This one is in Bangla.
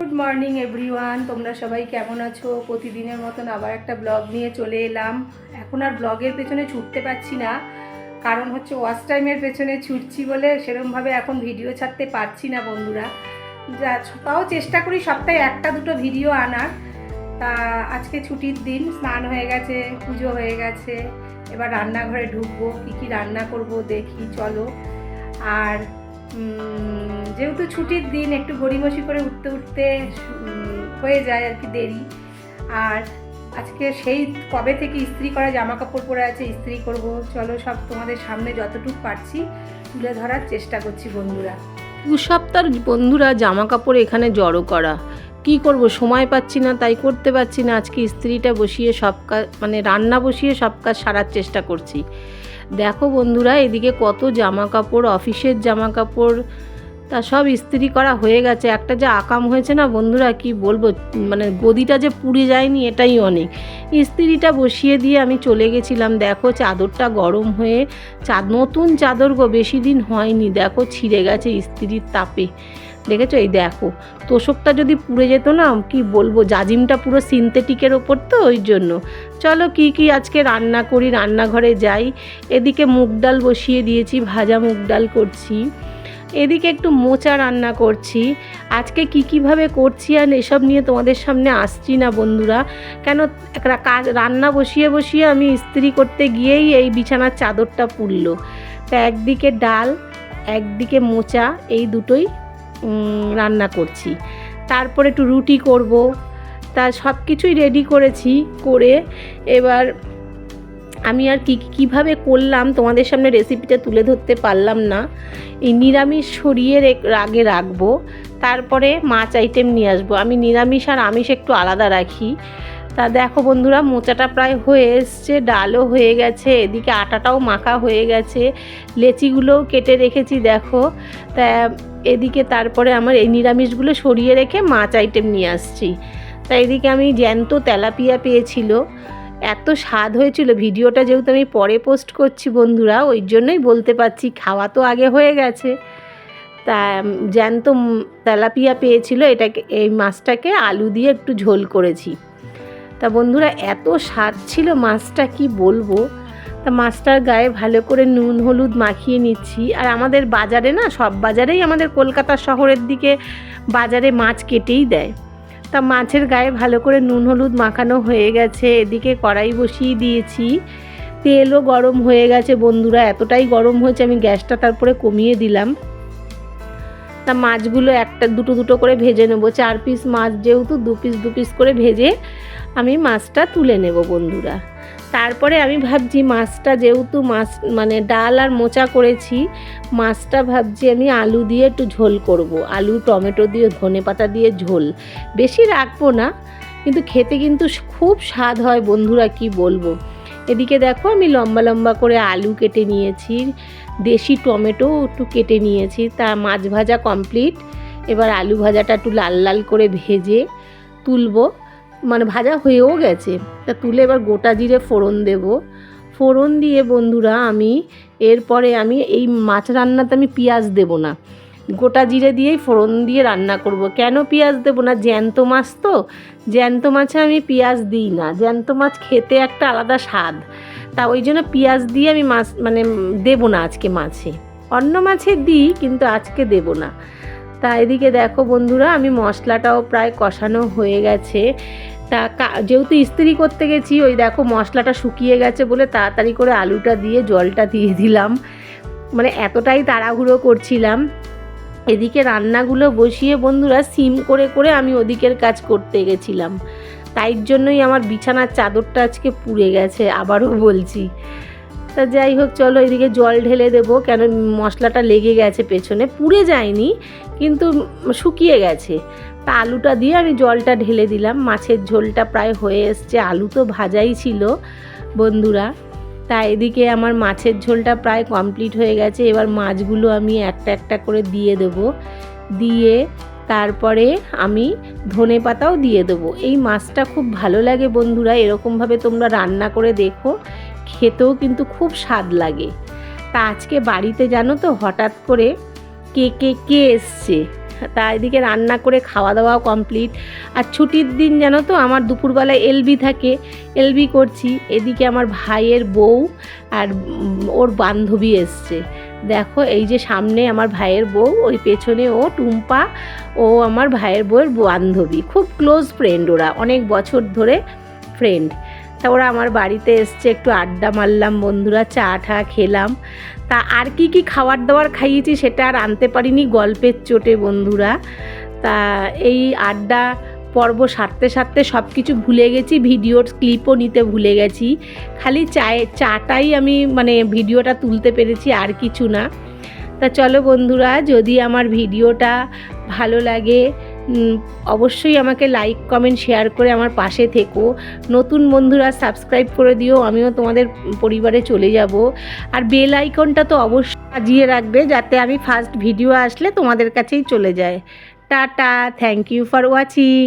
গুড মর্নিং এভরিওয়ান তোমরা সবাই কেমন আছো? প্রতিদিনের মতন আবার একটা ব্লগ নিয়ে চলে এলাম। এখন আর ব্লগের পেছনে ছুটতে পারছি না। কারণ হচ্ছে ওয়াশ টাইমের পেছনে ছুটছি বলে সেরমভাবে এখন ভিডিও ছাড়তে পারছি না বন্ধুরা। যা, তাও চেষ্টা করি সপ্তাহে একটা দুটো ভিডিও আনার। তা, আজকে ছুটির দিন, স্নান হয়ে গেছে, পুজো হয়ে গেছে। এবার রান্নাঘরে ঢুকবো, কী কী রান্না করব দেখি, চলো। আর যেহেতু ছুটির দিন, একটু গড়িমসি করে উঠতে উঠতে হয়ে যায় আর কি দেরি। আর আজকে সেই কবে থেকে ইস্ত্রি করা জামা কাপড় পরে আছে, ইস্ত্রি করব। চলো সব তোমাদের সামনে যতটুকু পারছি তুলে ধরার চেষ্টা করছি বন্ধুরা। দু সপ্তাহ বন্ধুরা জামা কাপড় এখানে জড়ো করা। কি করব, সময় পাচ্ছি না, তাই করতে পারছি না। আজকে স্ত্রীটা বসিয়ে সব কাজ মানে রান্না বসিয়ে সব কাজ সারার চেষ্টা করছি। দেখো বন্ধুরা, এদিকে কত জামা কাপড় অফিসের জামা কাপড় তা সব ইস্ত্রি করা হয়ে গেছে। একটা যে আকাম হয়েছে না বন্ধুরা, কি বলব মানে গদিটা যে পুড়ে যায়নি, এটাই অনেক। ইস্ত্রিটা বসিয়ে দিয়ে আমি চলে গেছিলাম। দেখো চাদরটা গরম হয়ে চাদ নতুন চাদর গো, বেশি দিন হয়নি। দেখো ছিঁড়ে গেছে ইস্ত্রির তাপে। দেখেছ? এই দেখো, তোষকটা যদি পুড়ে যেত না, কি বলব? জাজিমটা পুরো সিনথেটিকের ওপর তো, ওই জন্য। চলো কি কি আজকে রান্না করি, রান্নাঘরে যাই। এদিকে মুগ ডাল বসিয়ে দিয়েছি, ভাজা মুগ ডাল করছি। এদিকে একটু মোচা রান্না করছি। আজকে কি কীভাবে করছি আর এসব নিয়ে তোমাদের সামনে আসছি না, বন্ধুরা। কেন একটা কাজ, রান্না বসিয়ে বসিয়ে আমি ইস্ত্রি করতে গিয়েই এই বিছানার চাদরটা পুড়লো। তা একদিকে ডাল, একদিকে মোচা, এই দুটোই রান্না করছি। তারপরে একটু রুটি করব। তা সব কিছুই রেডি করেছি, করে এবার আমি আর কী কীভাবে করলাম তোমাদের সামনে রেসিপিটা তুলে ধরতে পারলাম না। এই নিরামিষ সরিয়ে আগে রাখব। তারপরে মাছ আইটেম নিয়ে আসব। আমি নিরামিষ আর আমিষ একটু আলাদা রাখি। তা দেখো বন্ধুরা, মোচাটা প্রায় হয়ে এসছে, ডালও হয়ে গেছে, এদিকে আটাটাও মাখা হয়ে গেছে, লেচিগুলোও কেটে রেখেছি, দেখো। তা এদিকে তারপরে আমার এই নিরামিষগুলো সরিয়ে রেখে মাছ আইটেম নিয়ে আসছি। তা এদিকে আমি জ্যান্ত তেলাপিয়া পেয়েছিল। এত স্বাদ হয়েছিল। ভিডিওটা যেহেতু আমি পরে পোস্ট করছি বন্ধুরা, ওই জন্যই বলতে পারছি খাওয়া তো আগে হয়ে গেছে। তা জ্যান্ত তেলাপিয়া পেয়েছিল। এটাকে, এই মাছটাকে আলু দিয়ে একটু ঝোল করেছি। তা বন্ধুরা, এত স্বাদ ছিল মাছটা, কি বলব? তা মাছটার গায়ে ভালো করে নুন, হলুদ মাখিয়ে নিচ্ছি। আর আমাদের বাজারে না, সব বাজারেই আমাদের কলকাতা শহরের দিকে বাজারে মাছ কেটেই দেয়। তা মাছের গায়ে ভালো করে নুন, হলুদ মাখানো হয়ে গেছে। এদিকে কড়াই বসিয়ে দিয়েছি। তেলও গরম হয়ে গেছে। বন্ধুরা, এতটাই গরম হয়েছে, আমি গ্যাসটা তারপরে কমিয়ে দিলাম। তা মাছগুলো একটা, দুটো দুটো করে ভেজে নেব। চার পিস মাছ যেহেতু, দু পিস দু পিস করে ভেজে আমি মাছটা তুলে নেব, বন্ধুরা। তারপরে আমি ভাবছি মাছটা যেহেতু মাছ মানে ডাল আর মোচা করেছি, মাছটা ভাবছি আমি আলু দিয়ে একটু ঝোল করব। আলু, টমেটো দিয়ে, ধনে পাতা দিয়ে ঝোল। বেশি রাখব না, কিন্তু খেতে কিন্তু খুব স্বাদ হয়, বন্ধুরা কি বলব। এদিকে দেখো আমি লম্বা লম্বা করে আলু কেটে নিয়েছি, দেশি টমেটো একটু কেটে নিয়েছি, তা মাছ ভাজা কমপ্লিট। এবার আলু ভাজাটা একটু লাল লাল করে ভেজে তুলবো। মানে ভাজা হয়েও গেছে। তা তুলে এবার গোটা জিরে ফোড়ন দেব। ফোড়ন দিয়ে বন্ধুরা আমি এরপরে আমি এই মাছ রান্নাতে আমি পেঁয়াজ দেব না। গোটা জিরে দিয়েই ফোড়ন দিয়ে রান্না করব। কেন পেঁয়াজ দেবো না? জ্যান্ত মাছ তো। জ্যান্ত মাছে আমি পেঁয়াজ দিই না। জ্যান্ত মাছ খেতে একটা আলাদা স্বাদ। তা ওই জন্য পেঁয়াজ দিয়ে আমি মাছ মানে দেবো না আজকে মাছে। অন্য মাছে দিই কিন্তু আজকে দেবো না। তা এদিকে দেখো বন্ধুরা, আমি মশলাটাও প্রায় কষানো হয়ে গেছে। তা যেহেতু ইস্ত্রি করতে গেছি, ওই দেখো মশলাটা শুকিয়ে গেছে বলে তাড়াতাড়ি করে আলুটা দিয়ে জলটা দিয়ে দিলাম। মানে এতটাই তাড়াহুড়ো করছিলাম। এদিকে রান্নাগুলো বসিয়ে বন্ধুরা, সিম করে করে আমি ওদিকের কাজ করতে গেছিলাম। তাই জন্যই আমার বিছানার চাদরটা আজকে পুড়ে গেছে, আবারও বলছি। তা যাই হোক, চলো এদিকে জল ঢেলে দেবো। কেন মশলাটা লেগে গেছে পেছনে, পুড়ে যায়নি, কিন্তু শুকিয়ে গেছে। তা আলুটা দিয়ে আমি জলটা ঢেলে দিলাম। মাছের ঝোলটা প্রায় হয়ে এসছে। আলু তো ভাজাই ছিল, বন্ধুরা। তা এদিকে আমার মাছের ঝোলটা প্রায় কমপ্লিট হয়ে গেছে। এবার মাছগুলো আমি একটা একটা করে দিয়ে দেবো। দিয়ে তারপরে আমি ধনে পাতাও দিয়ে দেবো। এই মাছটা খুব ভালো লাগে, বন্ধুরা। এরকমভাবে তোমরা রান্না করে দেখো। খেতেও কিন্তু খুব স্বাদ লাগে। তা আজকে বাড়িতে জানো তো, হঠাৎ করে কে কে কে এসছে? তা এদিকে রান্না করে খাওয়া দাওয়াও কমপ্লিট আর ছুটির দিন জানো তো, আমার দুপুরবেলায় এলবি থাকে, এলবি করছি। এদিকে আমার ভাইয়ের বউ আর ওর বান্ধবী এসছে। দেখো, এই যে সামনে আমার ভাইয়ের বউ, ওই পেছনে ও টুম্পা, ও আমার ভাইয়ের বউয়ের বান্ধবী। খুব ক্লোজ ফ্রেন্ড ওরা, অনেক বছর ধরে ফ্রেন্ড তা ওরা আমার বাড়িতে এসছে, একটু আড্ডা মারলাম, বন্ধুরা চা টা খেলাম। তা আর কি কি খাবার দাবার খাইয়েছি সেটা আর আনতে পারিনি গল্পের চোটে, বন্ধুরা। তা এই আড্ডা পর্ব সারতে সারতে সব কিছু ভুলে গেছি, ভিডিওর ক্লিপও নিতে ভুলে গেছি। খালি চায়ে, চাটাই আমি মানে ভিডিওটা তুলতে পেরেছি, আর কিছু না। তা চলো বন্ধুরা, যদি আমার ভিডিওটা ভালো লাগে অবশ্যই আমাকে লাইক কমেন্ট শেয়ার করে আমার পাশে থেকো। নতুন বন্ধুরা সাবস্ক্রাইব করে দিও, আমিও তোমাদের পরিবারে চলে যাব। আর বেল আইকনটা তো অবশ্যই সাজিয়ে রাখবে, যাতে আমি ফার্স্ট ভিডিও আসলে তোমাদের কাছেই চলে যায় tata thank you for watching